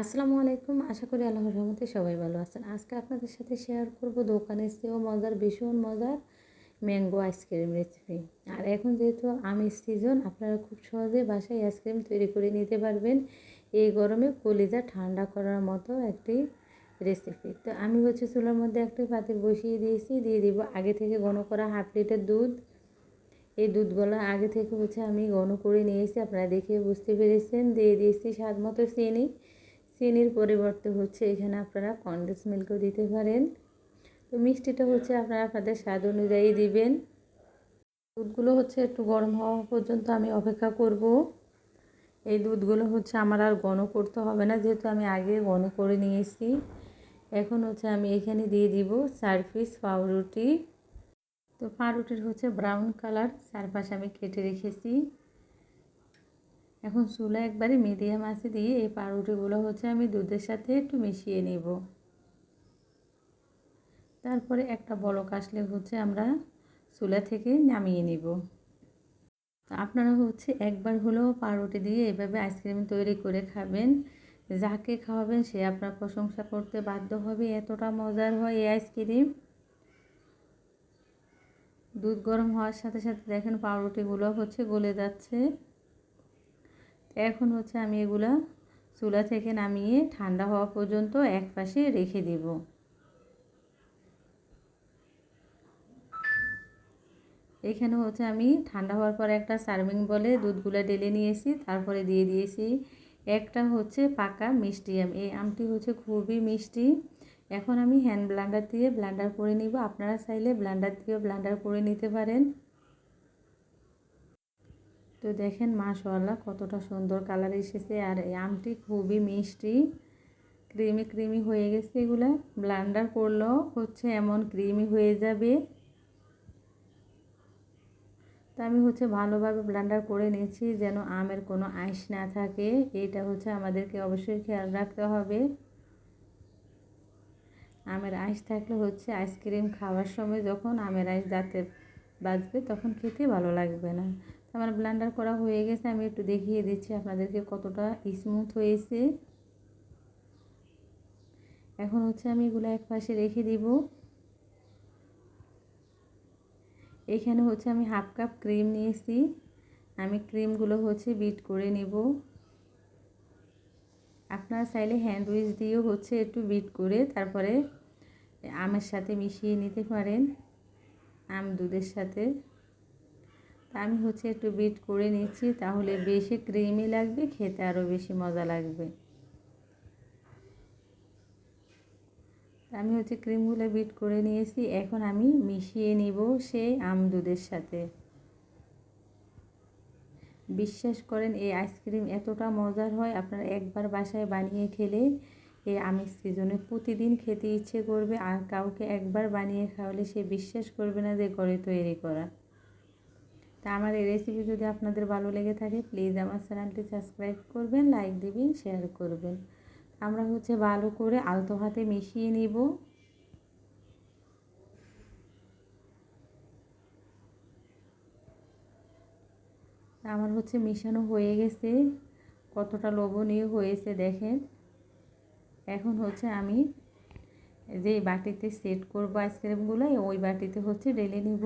আসসালামু আলাইকুম। আশা করি আল্লাহর রহমতে সবাই ভালো আছেন। আজকে আপনাদের সাথে শেয়ার করব দোকানের চেয়েও মজার, ভীষণ মজার ম্যাঙ্গো আইসক্রিম রেসিপি আর এখন যেহেতু আমের সিজন আপনারা খুব সহজে বাসায় আইসক্রিম তৈরি করে নিতে পারবেন। এই গরমে কলিজা ঠান্ডা করার মতো একটি রেসিপি তো আমি হচ্ছে চুলার মধ্যে একটি পাতিল বসিয়ে দিয়েছি, দিয়ে দিব আগে থেকে ঘন করা হাফ লিটার দুধ। এই দুধগুলো আগে থেকে হচ্ছে আমি ঘন করে নিয়েছি, আপনারা দেখে বুঝতে পেরেছেন। দিয়ে দিয়েছি স্বাদ মতো চিনি। চিনির পরিবর্তে হচ্ছে এখানে আপনারা কন্ডেন্স মিল্কও দিতে পারেন। তো মিষ্টিটা হচ্ছে আপনারা আপনাদের স্বাদ অনুযায়ী দিবেন। দুধগুলো হচ্ছে একটু গরম হওয়া পর্যন্ত আমি অপেক্ষা করব। এই দুধগুলো হচ্ছে আমার আর ঘন করতে হবে না, যেহেতু আমি আগে ঘন করে নিয়েছি। এখন হচ্ছে আমি এখানে দিয়ে দিব চার পিস পাউরুটি। তো পাউরুটির হচ্ছে ব্রাউন কালার, চারপাশে আমি কেটে রেখেছি। এখন চুলা একবারে মিডিয়াম আছে দিয়ে এই পাউরুটিগুলো হচ্ছে আমি দুধের সাথে একটু মিশিয়ে নেব। তারপরে একটা বলক আসলে হচ্ছে আমরা চুলা থেকে নামিয়ে নেব। আপনারা হচ্ছে একবার হলেও পাউরুটি দিয়ে এভাবে আইসক্রিম তৈরি করে খাবেন। যাকে খাওয়াবেন সে আপনার প্রশংসা করতে বাধ্য হবে, এতটা মজার হয় এই আইসক্রিম। দুধ গরম হওয়ার সাথে সাথে দেখেন পাউরুটিগুলো হচ্ছে গলে যাচ্ছে। এখন হচ্ছে আমি এগুলো চুলা থেকে নামিয়ে ঠান্ডা হওয়া পর্যন্ত এক পাশে রেখে দেব। এখানে হচ্ছে আমি ঠান্ডা হওয়ার পর একটা সার্ভিং বলে দুধগুলো ঢেলে নিয়েছি, তারপরে দিয়ে দিয়েছি। একটা হচ্ছে পাকা মিষ্টি আম, এই আমটি হচ্ছে খুবই মিষ্টি। এখন আমি হ্যান্ড ব্লান্ডার দিয়ে ব্লান্ডার করে নিব। আপনারা চাইলে ব্লান্ডার দিয়েও ব্লান্ডার করে নিতে পারেন। তো দেখেন মাশাল্লাহ কতটা সুন্দর কালার এসেছে। আর এই আমটি খুবই মিষ্টি, ক্রিমি ক্রিমি হয়ে গেছে এগুলো। ব্লান্ডার করলেও হচ্ছে এমন ক্রিমি হয়ে যাবে। তা আমি হচ্ছে ভালোভাবে ব্লান্ডার করে নিয়েছি যেন আমের কোনো আইস না থাকে। এটা হচ্ছে আমাদেরকে অবশ্যই খেয়াল রাখতে হবে। আমের আইস থাকলে হচ্ছে আইসক্রিম খাওয়ার সময় যখন আমের আইস দাঁতে বাজবে তখন খেতে ভালো লাগবে না। আমার ব্লান্ডার করা হয়ে গেছে, আমি একটু দেখিয়ে দিচ্ছি আপনাদেরকে কতটা স্মুথ হয়েছে। এখন হচ্ছে আমি এগুলো এক পাশে রেখে দিব। এখানে হচ্ছে আমি হাফ কাপ ক্রিম নিয়েছি। আমি ক্রিমগুলো হচ্ছে বিট করে নিব। আপনারা চাইলে হ্যান্ড উইচ দিয়েও হচ্ছে একটু বিট করে তারপরে আমের সাথে মিশিয়ে নিতে পারেন, আম দুধের সাথে। আমি হচ্ছে একটু বিট করে নিচ্ছি, তাহলে বেশি ক্রিমি লাগবে, খেতে আরও বেশি মজা লাগবে। আমি হচ্ছে ক্রিমগুলো বিট করে নিয়েছি, এখন আমি মিশিয়ে নিব সেই আম দুধের সাথে। বিশ্বাস করেন, এই আইসক্রিম এতটা মজার হয়, আপনারা একবার বাসায় বানিয়ে খেলে এই আমের সিজনে প্রতিদিন খেতে ইচ্ছে করবে, আর কাউকে একবার বানিয়ে খাওয়ালে সে বিশ্বাস করবে না যে ঘরে তৈরি করা। তা আমার এই রেসিপি যদি আপনাদের ভালো লেগে থাকে প্লিজ আমার চ্যানেলটি সাবস্ক্রাইব করবেন লাইক দেবেন শেয়ার করবেন। আমরা হচ্ছে ভালো করে আলতো হাতে মিশিয়ে নিব। আমার হচ্ছে মিশানো হয়ে গেছে। কতটা লোভনীয় হয়েছে দেখেন। এখন হচ্ছে আমি যে বাটিতে সেট করব আইসক্রিমগুলো, ওই বাটিতে হচ্ছে ঢেলে নিব।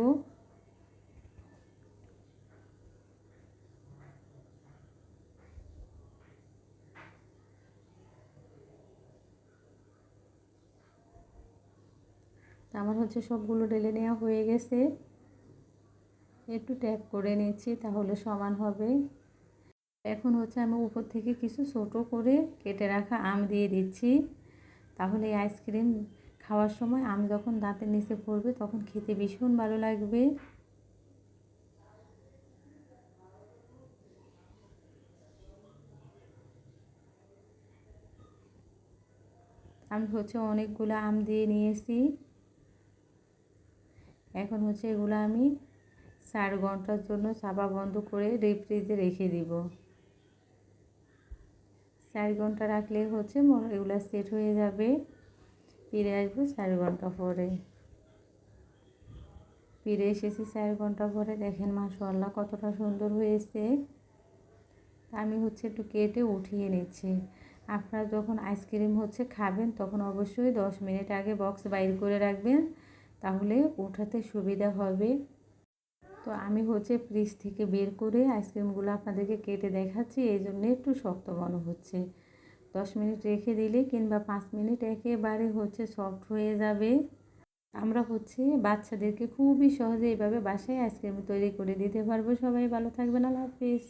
আমার হচ্ছে সবগুলো ঢেলে নেওয়া হয়ে গেছে। একটু ট্যাপ করে নিচ্ছি, তাহলে সমান হবে। এখন হচ্ছে আমি উপর থেকে কিছু ছোট করে কেটে রাখা আম দিয়ে দিচ্ছি। তাহলে আইসক্রিম খাওয়ার সময় আম যখন দাঁতের নিচে পড়বে, তখন খেতে ভীষণ ভালো লাগবে। আমি হচ্ছে অনেকগুলো আম দিয়ে নিয়েছি। এখন হচ্ছে এগুলো আমি চার ঘণ্টার জন্য চাপা বন্ধ করে ফ্রিজে রেখে দিব। চার ঘণ্টা রাখলে হচ্ছে এগুলো সেট হয়ে যাবে। ফিরে আসব চার ঘণ্টা পরে। ফিরে এসেছি চার ঘণ্টা পরে। দেখেন মাশাল্লাহ কতটা সুন্দর হয়েছে। আমি হচ্ছে একটু কেটে উঠিয়ে নিচ্ছি। আপনারা যখন আইসক্রিম হচ্ছে খাবেন, তখন অবশ্যই দশ মিনিট আগে বক্স বাইর করে রাখবেন। তাহলে ওঠাতে সুবিধা হবে। তো আমি হচ্ছে ফ্রিজ থেকে বের করে আইসক্রিমগুলো আপনাদেরকে কেটে দেখাচ্ছি, এই জন্য একটু শক্ত মনে হচ্ছে। দশ মিনিট রেখে দিলে কিংবা পাঁচ মিনিট একেবারে হচ্ছে সফট হয়ে যাবে। আমরা হচ্ছে বাচ্চাদেরকে খুবই সহজে এইভাবে বাসায় আইসক্রিম তৈরি করে দিতে পারব। সবাই ভালো থাকবেন, আল্লাহ হাফিজ।